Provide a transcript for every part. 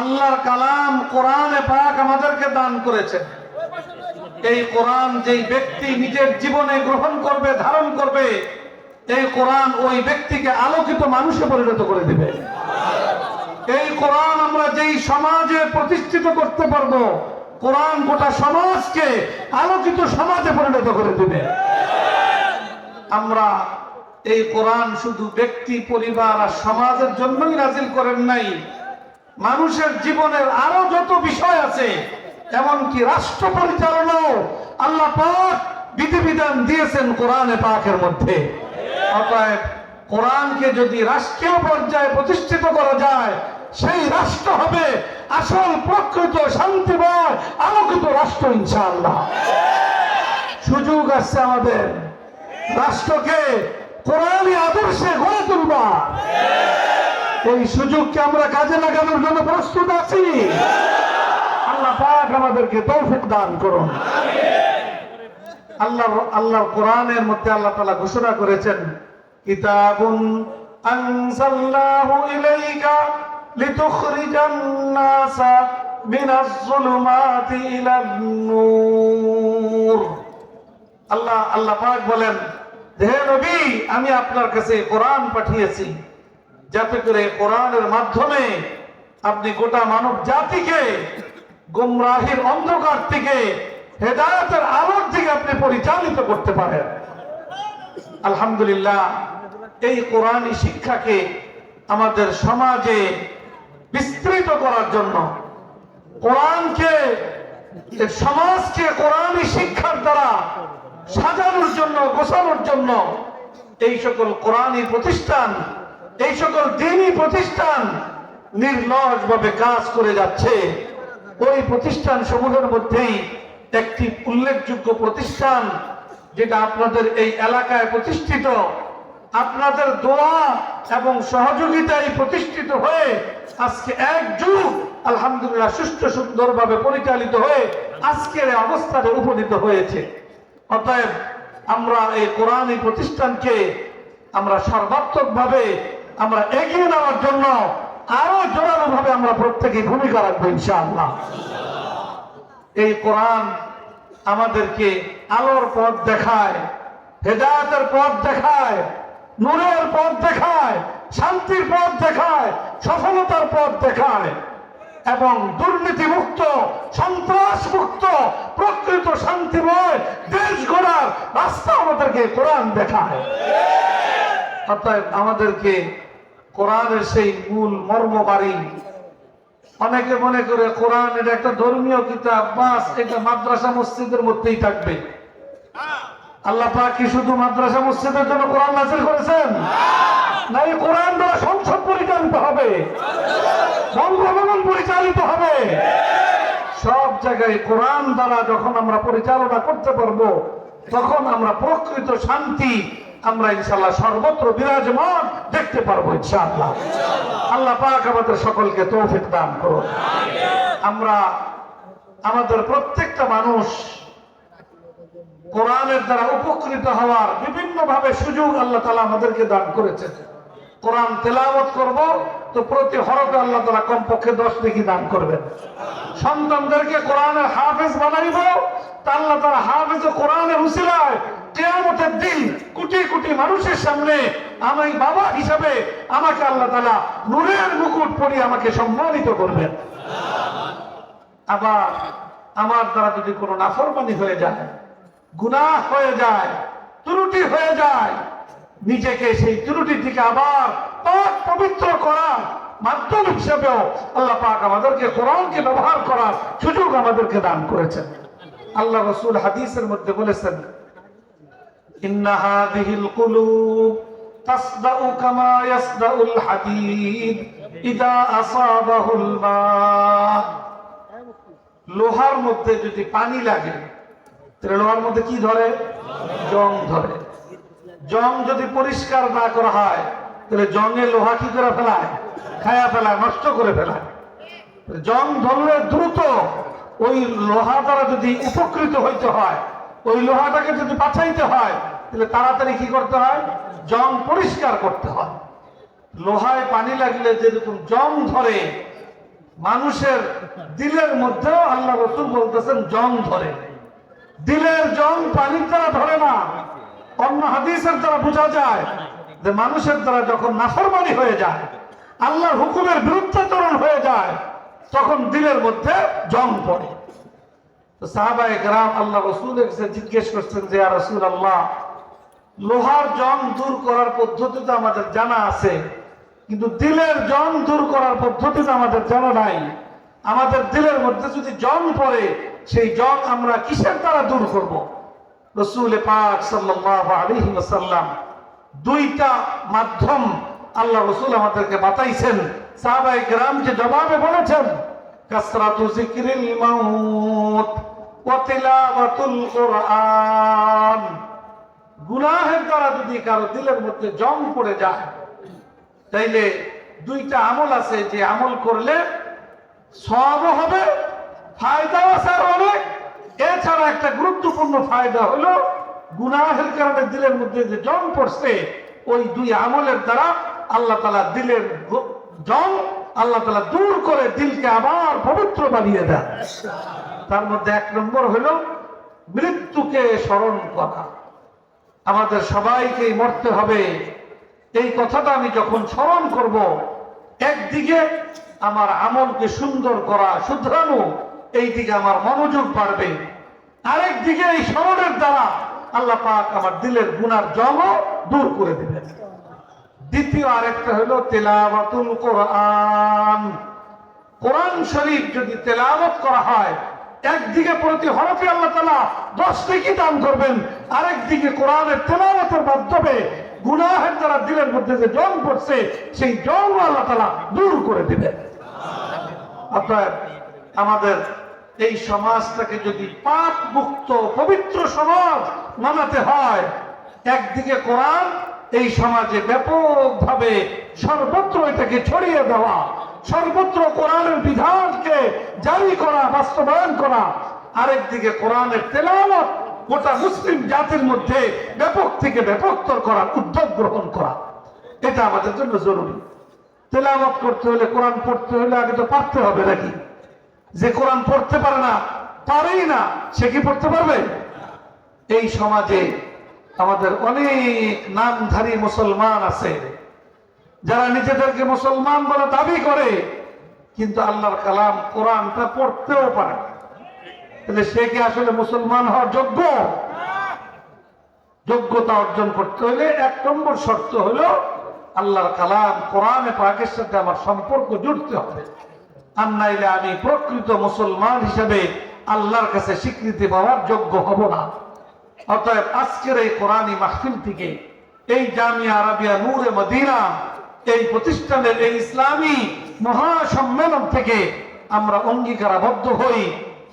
আল্লাহর কালাম কোরআনে পাক আমাদেরকে দান করেছে। এই কোরআন যেই ব্যক্তি নিজের জীবনে গ্রহণ করবে, ধারণ করবে, এই কোরআন ওই ব্যক্তিকে আলোকিত মানুষে পরিণত করে দিবে। এই কোরআন আমরা যেই সমাজে প্রতিষ্ঠিত করতে পারব, কোরআন গোটা সমাজকে আলোকিত সমাজে পরিণত করে দিবে। আমরা এই কোরআন শুধু ব্যক্তি, পরিবার আর সমাজের জন্যই নাজিল করেন নাই মানুষের জীবনের আরও যত বিষয় আছে, এমনকি রাষ্ট্র পরিচালনাও আল্লাহ পাক বিধিবিধান দিয়েছেন কোরআনে পাকের মধ্যে। অতএব কোরআনকে যদি রাষ্ট্রীয় পর্যায়ে প্রতিষ্ঠিত করা যায়, সেই রাষ্ট্র হবে আসল, প্রকৃত, শান্তিময়, আলোকিত রাষ্ট্র ইনশাআল্লাহ। সুযোগ আসছে আমাদের রাষ্ট্রকে কোরআনী আদর্শে গড়ে তুলবা এই সুযোগকে আমরা কাজে লাগানোর জন্য প্রস্তুত আছি। আল্লাহ পাক আমাদেরকে তৌফিক দান করুন। আল্লাহ, আল্লাহর কোরআনের মধ্যে আল্লাহ তাআলা ঘোষণা করেছেন, কিতাবুন আনজালনাহু ইলাইকা লিতুখরিজান নাসা মিনাজ যুলুমাতি ইলান নূর। আল্লাহ আল্লাহ পাক বলেন, হে নবী, আমি আপনার কাছে কোরআন পাঠিয়েছি। যাতে করে কোরআনের মাধ্যমে আপনি গোটা মানব জাতিকে গুমরাহির অন্ধকার থেকে হেদায়তের আলোর দিকে আপনি পরিচালিত করতে পারেন। আলহামদুলিল্লাহ, এই কোরআনী শিক্ষাকে আমাদের সমাজে বিস্তৃত করার জন্য কোরআনকে সমাজকে কোরআনী শিক্ষার দ্বারা সাজানোর জন্য, গোছানোর জন্য এই সকল কোরআনী প্রতিষ্ঠান এই সকল দিনই প্রতিষ্ঠান নির্লজ ভাবে কাজ করে যাচ্ছে। ওই প্রতিষ্ঠান সমূহের মধ্যেই একটি উল্লেখযোগ্য প্রতিষ্ঠান, যেটা আপনাদের এই এলাকায় প্রতিষ্ঠিত। আপনাদের দোয়া এবং সহযোগিতায় প্রতিষ্ঠিত হয়ে আজকে এক যুগ আলহামদুলিল্লাহ সুষ্ঠু সুন্দরভাবে পরিচালিত হয়ে আজকের অবস্থানে উপনীত হয়েছে। অতএব আমরা এই কোরআন প্রতিষ্ঠানকে আমরা সর্বাত্মক ভাবে আমরা এগিয়ে নেওয়ার জন্য আরও জোরালো ভাবে আমরা প্রত্যেকে ভূমিকা রাখব ইনশাআল্লাহ। এই কোরআন আমাদেরকে আলোর পথ দেখায়, হেদায়তের পথ দেখায়, নূরের পথ দেখায়, শান্তির পথ দেখায়, সফলতার পথ দেখায় এবং দুর্নীতি মুক্ত সন্ত্রাস মুক্ত প্রকৃত শান্তিময় দেশ গড়ার রাস্তা আমাদেরকে কোরআন দেখায়। অর্থাৎ আমাদেরকে কোরআনের সেই মূল মর্ম বাড়ি অনেকে মনে করে কোরআন এটা একটা ধর্মীয় কিতাব, বাস এটা মাদ্রাসা মসজিদের মধ্যেই থাকবে। আল্লাহ কি শুধু মাদ্রাসা মসজিদের জন্য কোরআন নাজিল করেছেন? না, এই কোরআন দ্বারা সংসদ পরিচালিত হবে। বঙ্গভবন পরিচালিত হবে। সব জায়গায় কোরআন দ্বারা যখন আমরা পরিচালনা করতে পারব, তখন আমরা প্রকৃত শান্তি আমরা ইনশাল্লাহ সর্বত্র বিরাজমান দেখতে পারব ইনশাআল্লাহ। আল্লাহ পাক আমাদের সকলকে তৌফিক দান করুন। আমরা আমাদের প্রত্যেকটা মানুষ কোরআনের দ্বারা উপকৃত হওয়ার বিভিন্ন ভাবে সুযোগ আল্লাহ তালা আমাদেরকে দান করেছেন। কোরআন তেলাওয়াত করব তো প্রতি হরফে আল্লাহ তালা কমপক্ষে দশ দেখি দান করবেন। সন্তানদেরকে কোরআনের হাফেজ বানাইব, তা আল্লাহ তালা হাফেজ ও কোরআনের উসিলায় কেয়ামতের দিন কোটি কোটি মানুষের সামনে আমি বাবা হিসাবে আমাকে আল্লাহ তালা নূরের মুকুট পরিয়ে আমাকে সম্মানিত করবেন। আবার আমার দ্বারা যদি কোনো নাফরমানি হয়ে যায়, গুনাহ হয়ে যায়, ত্রুটি হয়ে যায়, নিজেকে সেই ত্রুটি থেকে আবার পাক পবিত্র করার মাধ্যম হিসেবেও আল্লাহ পাক আমাদেরকে কোরআনকে ব্যবহার করার সুযোগ আমাদেরকে দান করেছেন। আল্লাহ রসুল হাদিসের মধ্যে বলেছেন ইয়াসদাউল হাদিদ ইদা আসাবাহুল মা। লোহার মধ্যে যদি পানি লাগে, তাহলে লোহার মধ্যে কি ধরে? জং ধরে। জং যদি পরিষ্কার না করা হয়, তাহলে জংয়ে লোহা কি করে ফেলায়? খায়া ফেলায়, নষ্ট করে ফেলায়। জং ধরলে দ্রুত ওই লোহা দ্বারা যদি উপকৃত হইতে হয় ওই লোহাটাকে যদি বাঁচাইতে হয়, তাহলে তাড়াতাড়ি কি করতে হয়? জং পরিষ্কার করতে হয়। লোহায় পানি লাগলে যেরকম জং ধরে, মানুষের দিলের মধ্যেও আল্লাহ রসুল বলতেছেন জং ধরে। দিলের জং পানির দ্বারা ধরে না। অন্য হাদিসের দ্বারা বোঝা যায় যে মানুষের দ্বারা যখন নাফরমানি হয়ে যায়, আল্লাহর হুকুমের বিরুদ্ধাচরণ হয়ে যায়, তখন দিলের মধ্যে জং পড়ে। তো সাহাবায়ে গ্রাম আল্লাহ রসুলের কাছে জিজ্ঞেস করছেন যে রসুল আল্লাহ লোহার জং দূর করার পদ্ধতি তো আমাদের জানা আছে, কিন্তু দিলের জং দূর করার পদ্ধতি তো আমাদের জানা নাই। আমাদের দিলের মধ্যে যদি জং পড়ে, সেই জং আমরা কিসের দ্বারা দূর করব? রসুল পাক সাল্লাল্লাহু আলাইহি ওয়াসাল্লাম দুইটা মাধ্যম আল্লাহ রসুল আমাদেরকে বাতাইছেন। সাহাবাই গ্রাম যে জবাবে বলেছেন কাসরাতু জিকিরিল মাউত ওয়া তিলাওয়াতুল কোরআন। গুনাহের দ্বারা যদি কারও দিলের মধ্যে জং পড়ে যায়, তাইলে দুইটা আমল আছে, যে আমল করলে সবও হবে, ফায়দাও আছে আরও অনেক। এছাড়া একটা গুরুত্বপূর্ণ ফায়দা হলো, গুনাহের কারণে দিলের মধ্যে যে জং পড়ছে, ওই দুই আমলের দ্বারা আল্লাহ তালা দিলের জং আল্লাহ তালা দূর করে দিলকে আবার পবিত্র বানিয়ে দেন। তার মধ্যে এক নম্বর হলো মৃত্যুকে স্মরণ করা। আমাদের সবাইকে মরতে হবে। এই কথাটা আমি যখন স্মরণ করব একদিকে আমার আমলকে সুন্দর করা শুধরানো এই দিকে আমার মনোযোগ বাড়বে। আরেক দিকে এই স্মরণের দ্বারা আল্লাহ পাক আমার দিলের গুনার জম দূর করে দিবেন। দ্বিতীয় আরেকটা হলো তেলাওয়াতুল কোরআন। কোরআন শরীফ যদি তেলাওয়াত করা হয়, একদিকে প্রতি হরফে আল্লাহ তালা দশ থেকে দান করবেন, আরেকদিকে কোরআনের তেলাওয়াতের মাধ্যমে গুনাহের দ্বারা দিলের মধ্যে যে জং পড়ছে, সেই জং আল্লাহ তালা দূর করে দিবেন। অর্থাৎ আমাদের এই সমাজটাকে যদি পাপ মুক্ত পবিত্র সমাজ মানাতে হয়, একদিকে কোরআন এই সমাজে ব্যাপকভাবে সর্বত্র এটাকে ছড়িয়ে দেওয়া, সর্বত্র কোরআনের বিধানকে জারি করা, বাস্তবায়ন করা। আরেকদিকে কোরআনের তেলাওয়াত গোটা মুসলিম জাতির মধ্যে ব্যাপক থেকে ব্যাপকতর করার উদ্যোগ গ্রহণ করা। এটা আমাদের জন্য জরুরি। তেলাওয়াত করতে হলে কোরআন পড়তে হলে আগে তো পারতে হবে নাকি? যে কোরআন পড়তে পারে না, পারেই না, সে কি পড়তে পারবে? এই সমাজে আমাদের অনেক নামধারী মুসলমান আছে। যারা নিজেদেরকে মুসলমান বলে দাবি করে, কিন্তু আল্লাহর কালাম কোরআনটা পড়তেও পারে তাহলে সে কি আসলে মুসলমান হওয়ার যোগ্য? যোগ্যতা অর্জন করতে হলে এক নম্বর শর্ত হলো আল্লাহর কালাম কোরআনে পাকের সাথে আমার সম্পর্ক জুড়তে হবে। আর নাইলে আমি প্রকৃত মুসলমান হিসেবে আল্লাহর কাছে স্বীকৃতি পাওয়ার যোগ্য হব না। অতএব আজকের এই কোরআনী মাহফিল থেকে এই জামিয়া আরবিয়া নূরে মদিনা, এই প্রতিষ্ঠানের এই ইসলামী মহাসম্মেলন থেকে আমরা অঙ্গীকারাবদ্ধ হই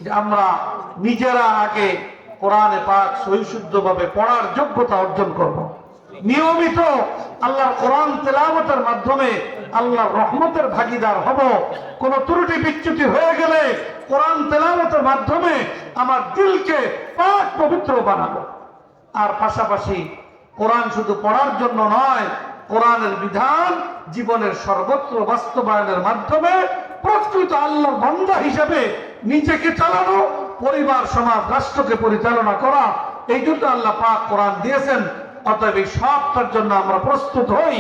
যে আমরা নিজেরা আগে কোরআনে পাক সহিশুদ্ধভাবে পড়ার যোগ্যতা অর্জন করব। নিয়মিত আল্লাহর কোরআন তেলাওয়াতের মাধ্যমে আল্লাহর রহমতের ভাগিদার হব। কোন ত্রুটি, বিচ্যুতি হয়ে গেলে কোরআন তেলাওয়াতের মাধ্যমে আমার দিলকে পাক পবিত্র বানাবো। আর পাশাপাশি কোরআন শুধু পড়ার জন্য নয়, কোরআনের বিধান জীবনের সর্বত্র বাস্তবায়নের মাধ্যমে প্রকৃত আল্লাহ বন্ধা হিসেবে নিজেকে চালানো, পরিবার, সমাজ, রাষ্ট্রকে পরিচালনা করা, এই জন্য আল্লাহ পাক কোরআন দিয়েছেন। অতএব এই সবটার জন্য আমরা প্রস্তুত হই।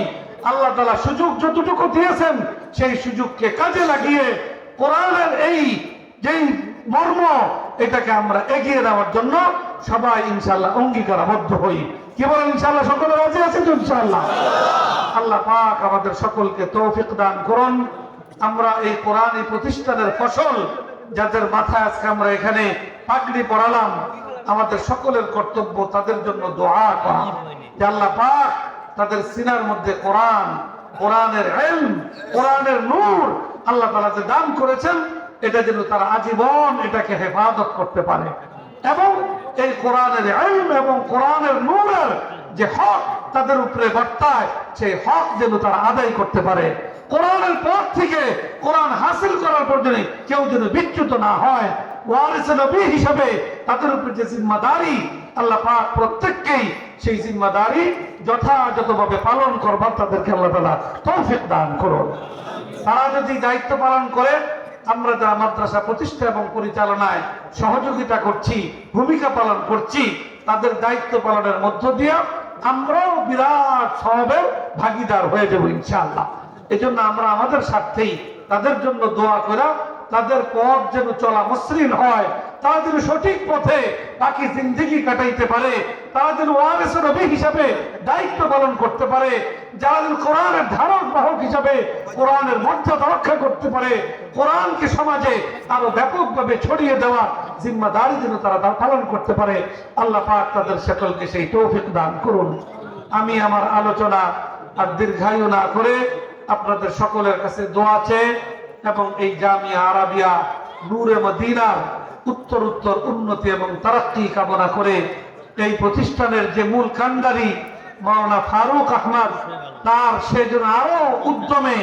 আল্লাহ তালা সুযোগ যতটুকু দিয়েছেন, সেই সুযোগকে কাজে লাগিয়ে কোরআনের এই যেই মর্ম, এটাকে আমরা এগিয়ে দেওয়ার জন্য সবাই ইনশাল্লাহ অঙ্গীকারাবদ্ধ হই। কি বলেন ইনশাল্লাহ সকলে রাজি আছে তো ইনশাল্লাহ আল্লাহ পাক আমাদের সকলকে তৌফিক দান করুন। আমরা এই কোরআন প্রতিষ্ঠানের ফসল যাদের মাথায় আজকে আমরা এখানে পাগড়ি পড়ালাম আমাদের সকলের কর্তব্য তাদের জন্য দোয়া করা। যে আল্লাহ পাক তাদের সিনার মধ্যে কোরআন কোরআনের এলম কোরআনের নূর আল্লাহ তালা যে দান করেছেন এটা যেন তারা আজীবন এটাকে হেফাজত করতে পারে। এবং এই কোরআনের এলম এবং কোরআনের নূরের যে হক তাদের উপরে বর্তায় সেই হক যেন তারা আদায় করতে পারে। কোরআনের পর থেকে কোরআন হাসিল করার পর যেন কেউ যেন বিচ্যুত না হয় নবী হিসাবে তাদের উপরে যে জিম্মাদারি, আল্লাহ পাক প্রত্যেককেই সেই জিম্মাদারি যথাযথভাবে পালন করবার তাদেরকে আল্লাহ তালা তৌফিক দান করুন। তারা যদি দায়িত্ব পালন করে, আমরা যারা মাদ্রাসা প্রতিষ্ঠা এবং পরিচালনায় সহযোগিতা করছি, ভূমিকা পালন করছি, তাদের দায়িত্ব পালনের মধ্য দিয়ে আমরাও বিরাট সবের ভাগিদার হয়ে যাব ইনশাআল্লাহ। এজন্য আমরা আমাদের স্বার্থেই তাদের জন্য দোয়া করা তাদের পথ যেন চলা মসৃণ হয়, তারা যেন সঠিক পথে বাকি জিন্দগি কাটাইতে পারে, তারা যেন ওয়ারেস নবী হিসাবে দায়িত্ব পালন করতে পারে, যারা যেন কোরআনের ধারক বাহক হিসাবে কোরআনের মর্যাদা রক্ষা করতে পারে, কোরআনকে সমাজে আরও ব্যাপকভাবে ছড়িয়ে দেওয়া জিম্মাদারি যেন তারা পালন করতে পারে, আল্লাহ পাক তাদের সকলকে সেই তৌফিক দান করুন। আমি আমার আলোচনা আর দীর্ঘায়ু না করে আপনাদের সকলের কাছে দোয়া চেয়ে এবং এই জামিয়া আরাবিয়া নূরে মদিনার উত্তর উত্তর উন্নতি এবং তারাক্কি কামনা করে এই প্রতিষ্ঠানের যে মূল কান্ডারি মাওলানা ফারুক আহমদ, তার সেজন্য আরও উদ্যমে,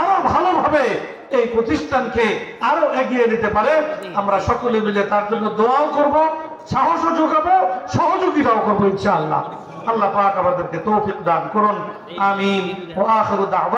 আরও ভালোভাবে এই প্রতিষ্ঠানকে আরও এগিয়ে নিতে পারে। আমরা সকলে মিলে তার জন্য দোয়াও করব, সাহসও যোগাবো, সহযোগিতাও করব ইনশাআল্লাহ। আল্লাহ পাক আমাদেরকে তৌফিক দান করুন। আমিন। ওয়া আখিরু দাওয়া